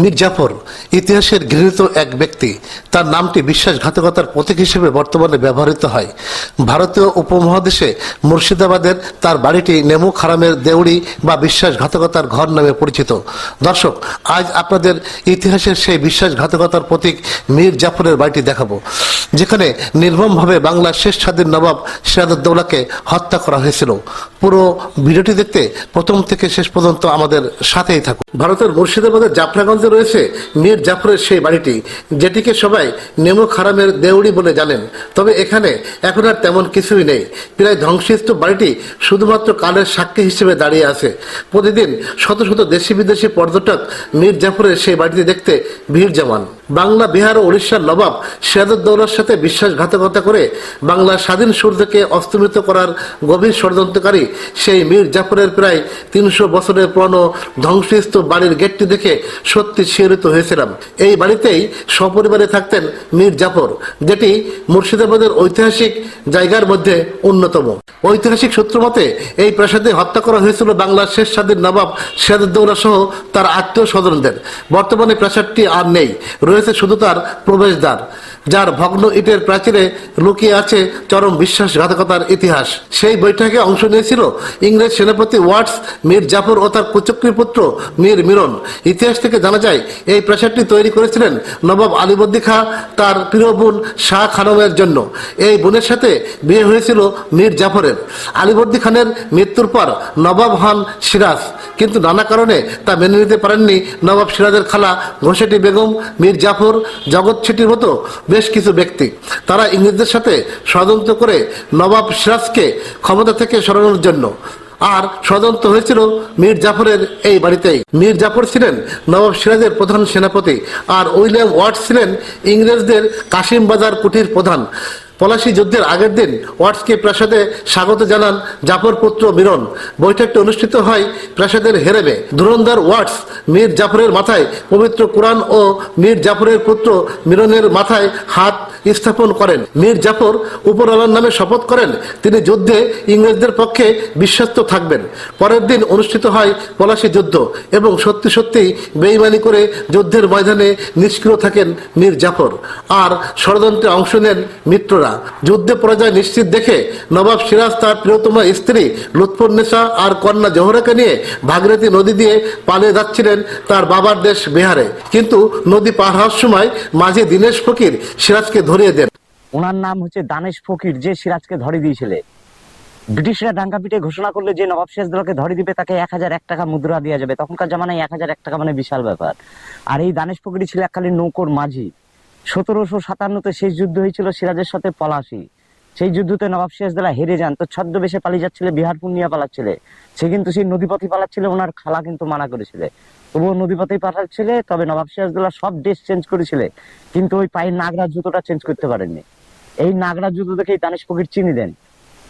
মীর জাফর ইতিহাসের গৃহীত এক ব্যক্তি। তার নামটি বিশ্বাসঘাতকতার প্রতীক হিসেবে বর্তমানে ব্যবহৃত হয়। ভারতীয় উপমহাদেশে মুর্শিদাবাদের তার বাড়িটি নেমু খারামের দেউড়ি বা বিশ্বাসঘাতকতার ঘর নামে পরিচিত। দর্শক, আজ আপনাদের ইতিহাসের সেই বিশ্বাসঘাতকতার প্রতীক মীর জাফরের বাড়িটি দেখাবো। যেখানে নির্মমভাবে বাংলার শেষ স্বাধীন নবাব সিরাজউদ্দৌলাকে হত্যা করা হয়েছিল। পুরো ভিডিওটি দেখতে প্রথম থেকে শেষ পর্যন্ত আমাদের সাথেই থাকুন। ভারতের মুর্শিদাবাদের জাফরাগঞ্জে রয়েছে মীর জাফরের সেই বাড়িটি, যেটিকে সবাই নেমো খারামের দেউড়ি বলে জানেন। তবে এখানে এখন আর তেমন কিছুই নেই। প্রায় ধ্বংসস্তূপ বাড়িটি শুধুমাত্র কালের সাক্ষী হিসেবে দাঁড়িয়ে আছে। প্রতিদিন শত শত দেশি বিদেশি পর্যটক মীর জাফরের সেই বাড়িটি দেখতে ভিড় জমান। বাংলা, বিহার ও উড়িষ্যার নবাব সিরাজউদ্দৌলার সাথে বিশ্বাসঘাতকতা করে বাংলা স্বাধীন সূর্যকে অস্তমিত করার গভীর ষড়যন্ত্রকারী সেই মীর জাফরের প্রায় তিনশো বছরের পুরনো ধ্বংসস্তূপ বাড়ির গেটটি দেখে সত্যি শিহরিত হয়েছিলাম। এই বাড়িতেই সপরিবারে থাকতেন মীর জাফর, যেটি মুর্শিদাবাদের ঐতিহাসিক জায়গার মধ্যে অন্যতম। ঐতিহাসিক সূত্র মতে এই প্রাসাদে হত্যা করা হয়েছিল বাংলার শেষ স্বাধীন নবাব সিরাজউদ্দৌলা সহ তার আত্মীয় স্বজনদের বর্তমানে প্রাসাদটি আর নেই। রয়েছে শুধু তার প্রবেশদ্বার। যার ভগ্ন ইটের প্রাচীরে লুকিয়ে আছে চরম বিশ্বাসঘাতকতার ইতিহাস। সেই বৈঠকে অংশ নিয়েছিল ইংরেজ সেনাপতি ওয়াটস, মীর জাফর ও তার কুচক্রী পুত্র মীর মিরন। ইতিহাস থেকে জানা যায়, এই প্রাসাদটি তৈরি করেছিলেন নবাব আলিবদ্দি খাঁ, তার প্রিয় বোন শাহ খানমের জন্য। এই বোনের সাথে বিয়ে হয়েছিল মীর জাফরের। আলিবর্দী খানের মৃত্যুর পর নবাব হন সিরাজ। কিন্তু নানা কারণে তা মেনে নিতে পারেননি নবাব সিরাজের খালা ঘোষেটি বেগম, মীর জাফর, জগৎ মতো বেশ কিছু ব্যক্তি। তারা ইংরেজদের সাথে ষড়যন্ত্র করে নবাব সিরাজকে ক্ষমতা থেকে সরানোর জন্য। আর ষড়যন্ত্র হয়েছিল মীর জাফরের এই বাড়িতেই। মীর জাফর ছিলেন নবাব সিরাজের প্রধান সেনাপতি, আর উইলিয়াম ওয়ার্ড ছিলেন ইংরেজদের কাশিম বাজার কুটির প্রধান। পলাশী যুদ্ধের আগের দিন ওয়াটসকে প্রাসাদে স্বাগত জানান জাফর পুত্র মিরন। বৈঠকটি অনুষ্ঠিত হয় প্রাসাদের হেরেবে ধুরন্ধর ওয়াটস মীর জাফরের মাথায় পবিত্র কোরআন ও মীর জাফরের পুত্র মিরনের মাথায় হাত স্থাপন করেন। মীর জাফর উপরওয়ালার নামে শপথ করেন। তিনি যুদ্ধে ইংরেজদের পক্ষে বিশ্বস্ত থাকবেন। পরের দিন অনুষ্ঠিত হয় পলাশী যুদ্ধ এবং সত্যি সত্যি বেইমানি করে যুদ্ধের ময়দানে নিষ্ক্রিয় থাকেন মীর জাফর। আর ষড়যন্ত্রে অংশ নেন মিত্ররা। যুদ্ধে পরাজয় নিশ্চিত দেখে নবাব সিরাজ তার প্রিয়তমা স্ত্রী লুৎফুন্নেসা আর কন্যা জোহরাকে নিয়ে ভাগীরথী নদী দিয়ে পালিয়ে যাচ্ছিলেন তার বাবার দেশ বিহারে। কিন্তু নদী পার হওয়ার সময় মাঝে দীনেশ ফকির সিরাজকে ধরিয়ে দেন। ওনার নাম হচ্ছে দানেশ ফকির, যে সিরাজকে ধরে দিয়েছিল। ব্রিটিশরা ডাঙ্গা পিটে ঘোষণা করলে যে নবাব সিরাজদৌলাকে ধরে দিবে, তাকে এক হাজার এক টাকা মুদ্রা দেওয়া যাবে। তখনকার জামানায় এক হাজার এক টাকা মানে বিশাল ব্যাপার। আর এই দানেশ ফকিরই ছিল এককালীন নৌকোর মাঝি। সতেরোশো সাতান্নতে শেষ যুদ্ধ হয়েছিল সিরাজের সাথে পলাশি। সেই যুদ্ধতে নবাব সিরাজদৌলা হেরে যান, তো ছদ্মবেশে পালিয়ে যাচ্ছিল, বিহার পূর্ণিয়া পালাচ্ছিল। সে কিন্তু সেই নদীপথে পালাচ্ছিল, ওনার খালা কিন্তু মানা করেছিল। তবুও নদীপথেই পাঠাচ্ছিলে তবে নবাব সিরাজদৌলা সব ড্রেস চেঞ্জ করেছিল, কিন্তু ওই পায়ের নাগরাজ জুতোটা চেঞ্জ করতে পারেননি। এই নাগরাজ জুতো দেখেই দানেশ ফকির চিনি দেন।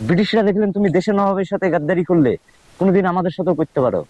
ব্রিটিশরা দেখলেন, তুমি দেশের নবাবের সাথে গাদ্দারি করলে, কোনোদিন আমাদের সাথেও করতে পারো।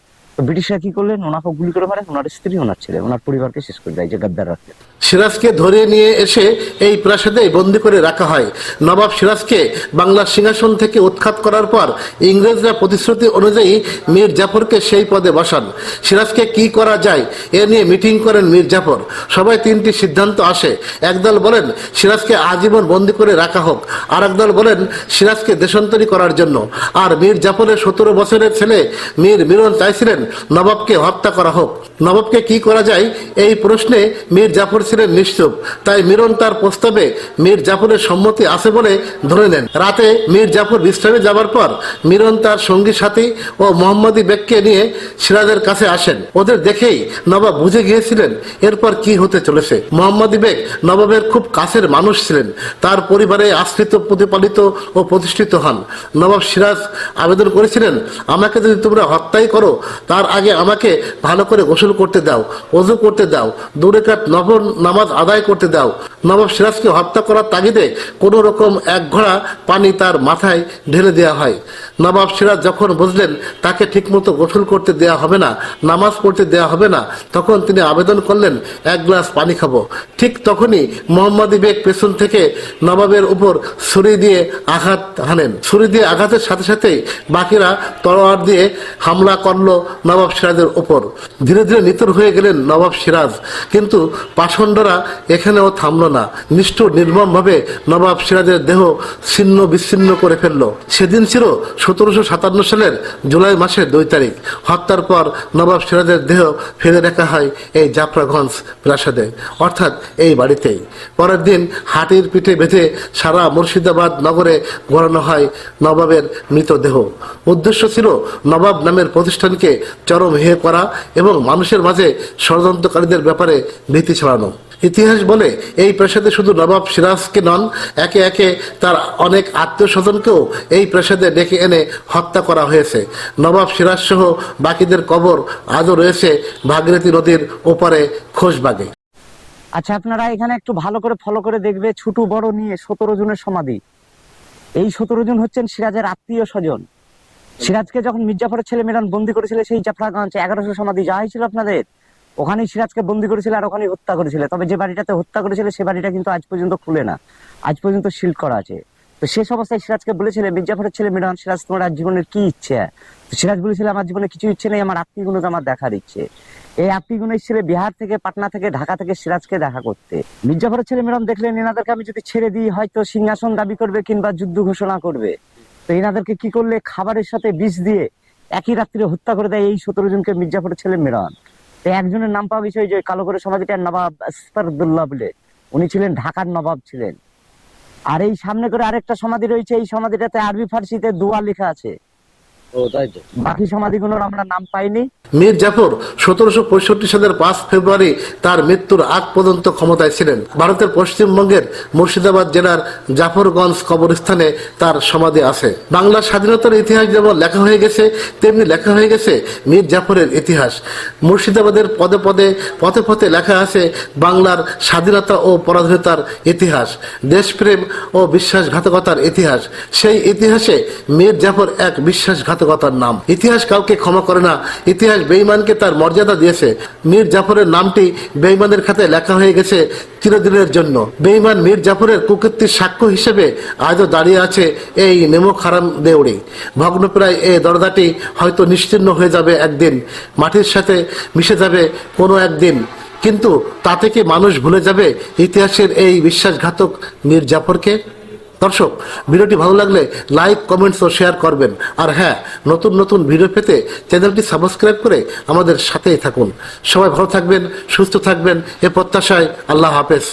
ব্রিটিশরা কি করলেন? ওনাকে গুলি করে মারে। ওনার স্ত্রী, ওনার ছেলে, ওনার পরিবারকে শেষ করে দেয়, যে গাদ্দার রাখলে সিরাজকে ধরে নিয়ে এসে এই প্রাসাদে বন্দি করে রাখা হয়। নবাব সিরাজকে বাংলার সিংহাসন থেকে উৎখাত করার পর ইংরেজরা প্রতিশ্রুতি অনুযায়ী মীর জাফরকে সেই পদে বসান। সিরাজকে কি করা যায়? এ নিয়ে মিটিং করেন মীর জাফর। সবাই তিনটি সিদ্ধান্ত আসে। একদল বলেন, সিরাজকে আজীবন বন্দি করে রাখা হোক। আর একদল বলেন, সিরাজকে দেশান্তরী করার জন্য। আর মীর জাফরের সতেরো বছরের ছেলে মীর মিরন চাইছিলেন নবাবকে হত্যা করা হোক। নবাবকে কি করা যায়? এই প্রশ্নে মীর জাফর ছিলেন নিশ্চুপ। তাই মিরন তার প্রস্তাবে মীর জাফরের সম্মতি আছে বলে ধরে নেন। রাতে মীর জাফর বিশ্রামে যাবার পর মিরন তার সঙ্গী সাথী ও মোহাম্মদী বেগকে নিয়ে সিরাজের কাছে আসেন। ওদের দেখেই নবাব বুঝে গিয়েছিলেন এরপর কি হতে চলেছে। মোহাম্মদী বেগ নবাবের খুব কাছের মানুষ ছিলেন। তার পরিবারে আশ্রিত, প্রতিপালিত ও প্রতিষ্ঠিত হন। নবাব সিরাজ আবেদন করেছিলেন, আমাকে যদি তোমরা হত্যাই করো তার আগে আমাকে ভালো করে গোসল করতে দাও, অজু করতে দাও দূরে কাট নবর নামাজ আদায় করতে দাও। নবাব সিরাজকে হত্যা করার তাগিদে কোনো রকম এক ঘোড়া পানি তার মাথায় ঢেলে দেওয়া হয়। নবাব সিরাজ যখন বুঝলেন তাকে ঠিকমতো গোসল করতে দেওয়া হবে না, নামাজ পড়তে দেওয়া হবে না, তখন তিনি আবেদন করলেন, এক গ্লাস পানি খাব। ঠিক তখনই মোহাম্মদী বেগ পেছন থেকে নবাবের উপর ছুরি দিয়ে আঘাত হানেন। ছুরি দিয়ে আঘাতের সাথে সাথেই বাকিরা তলোয়ার দিয়ে হামলা করল নবাব সিরাজের ওপর। ধীরে ধীরে নিতর হয়ে গেলেন নবাব সিরাজ। কিন্তু পাষণ্ডরা এখানেও থামল না। নিষ্ঠুর নির্মমভাবে নবাব সিরাজের দেহ ছিন্ন বিচ্ছিন্ন করে ফেলল। সেদিন ছিল সতেরোশো সাতান্ন সালের জুলাই মাসের দুই তারিখ। হত্যার পর নবাব সিরাজের দেহ ফেলে রাখা হয় এই জাফরাগঞ্জ প্রাসাদে, অর্থাৎ এই বাড়িতেই। পরের দিন হাটির পিঠে বেঁধে সারা মুর্শিদাবাদ নগরে ঘোরানো হয় নবাবের মৃতদেহ। উদ্দেশ্য ছিল নবাব নামের প্রতিষ্ঠানকে চরম হে করা এবং মানুষের মাঝে ষড়যন্ত্রকারীদের ব্যাপারে ভীতি ছড়ানো। ইতিহাস বলে এই প্রাসাদে শুধু নবাব সিরাজকে নন, একে একে তার অনেক আত্মীয় স্বজনকেও এই প্রাসাদে ডেকে এনে হত্যা করা হয়েছে। নবাব সিরাজ সহ বাকিদের কবর আজও রয়েছে ভাগীরথী নদীর ওপারে খোশবাগে। আচ্ছা আপনারা এখানে একটু ভালো করে ফলো করে দেখবে, ছোট বড় নিয়ে সতেরো জনের সমাধি। এই সতেরো জন হচ্ছেন সিরাজের আত্মীয় স্বজন সিরাজকে যখন মির্জাফরের ছেলে মেরান বন্দি করেছিল, সেই জাফরাগঞ্জ এগারোশো সমাধি যা হয়েছিল আপনাদের, ওখানেই সিরাজকে বন্দি করেছিল আর ওখানে হত্যা করেছিল। তবে যে বাড়িটাতে হত্যা করেছিল, সে বাড়িটা কিন্তু আজ পর্যন্ত খুলে না। আজ পর্যন্ত শিল্ড করা আছে। তো শেষ অবস্থায় সিরাজকে বলেছিল, মির্জাফরের ছেলে মেরান, সিরাজ তোমার আজ জীবনের কি ইচ্ছে? সিরাজ বলেছিল, আমার জীবনে কিছু ইচ্ছে নেই, আমার আত্মীয়গুলোকে আমার দেখার ইচ্ছে। এই আত্মীয়গুলো ছেলে বিহার থেকে, পাটনা থেকে, ঢাকা থেকে সিরাজকে দেখা করতে। মির্জাফরের ছেলে মেরান দেখলেন, এনাদেরকে আমি যদি ছেড়ে দিই, হয়তো সিংহাসন দাবি করবে কিংবা যুদ্ধ ঘোষণা করবে। তো এনাদেরকে কি করলে খাবারের সাথে বিষ দিয়ে একই রাত্রে হত্যা করে দেয় এই সতেরো জনকে মির্জাফরের ছেলে মেরান? তো একজনের নাম পাওয়া গেছে ওই যে কালো করে সমাধিটার নবাব আসফারদুল্লাহ বলে। উনি ছিলেন ঢাকার নবাব ছিলেন। আর এই সামনে করে আরেকটা সমাধি রয়েছে এই সমাধিটাতে আরবি ফার্সিতে দোয়া লেখা আছে। বাকি সমাধিগুলোর আমরা নাম পাইনি। মীর জাফর সতেরোশো পঁয়ষট্টি সালের পাঁচ ফেব্রুয়ারি তার মৃত্যুর আগ পর্যন্ত ক্ষমতায় ছিলেন। ভারতের পশ্চিমবঙ্গের মুর্শিদাবাদ জেলার জাফরগঞ্জ কবরস্থানে তার সমাধি আছে। বাংলার স্বাধীনতার ইতিহাস যেমন লেখা হয়ে গেছে, তেমনি লেখা হয়ে গেছে মীর জাফরের ইতিহাস। মুর্শিদাবাদের পদে পদে, পথে পথে লেখা আছে বাংলার স্বাধীনতা ও পরাধীনতার ইতিহাস, দেশপ্রেম ও বিশ্বাসঘাতকতার ইতিহাস। সেই ইতিহাসে মীর জাফর এক বিশ্বাসঘাতকতার নাম। ইতিহাস কাউকে ক্ষমা করে না। ইতিহাস বেঈমানকে তার মর্যাদা দিয়েছে। মীর জাফরের নামটি বেঈমানের খাতে লেখা হয়ে গেছে চিরদিনের জন্য। বেঈমান মীর জাফরের কুকীর্তির সাক্ষ্য হিসেবে আজও দাঁড়িয়ে আছে এই নেমো খারাম দেউড়ি। ভগ্নপ্রায় এই দরজাটি হয়তো নিশ্চিন্ন হয়ে যাবে একদিন। মাটির সাথে মিশে যাবে কোনো একদিন। কিন্তু তাতে কি মানুষ ভুলে যাবে ইতিহাসের এই বিশ্বাসঘাতক মীর জাফরকে? দর্শক, ভিডিওটি ভালো লাগলে লাইক, কমেন্টস ও শেয়ার করবেন। আর হ্যাঁ নতুন নতুন ভিডিও পেতে চ্যানেলটি সাবস্ক্রাইব করে আমাদের সাথেই থাকুন। সবাই ভালো থাকবেন, সুস্থ থাকবেন, এ প্রত্যাশায় আল্লাহ হাফেজ।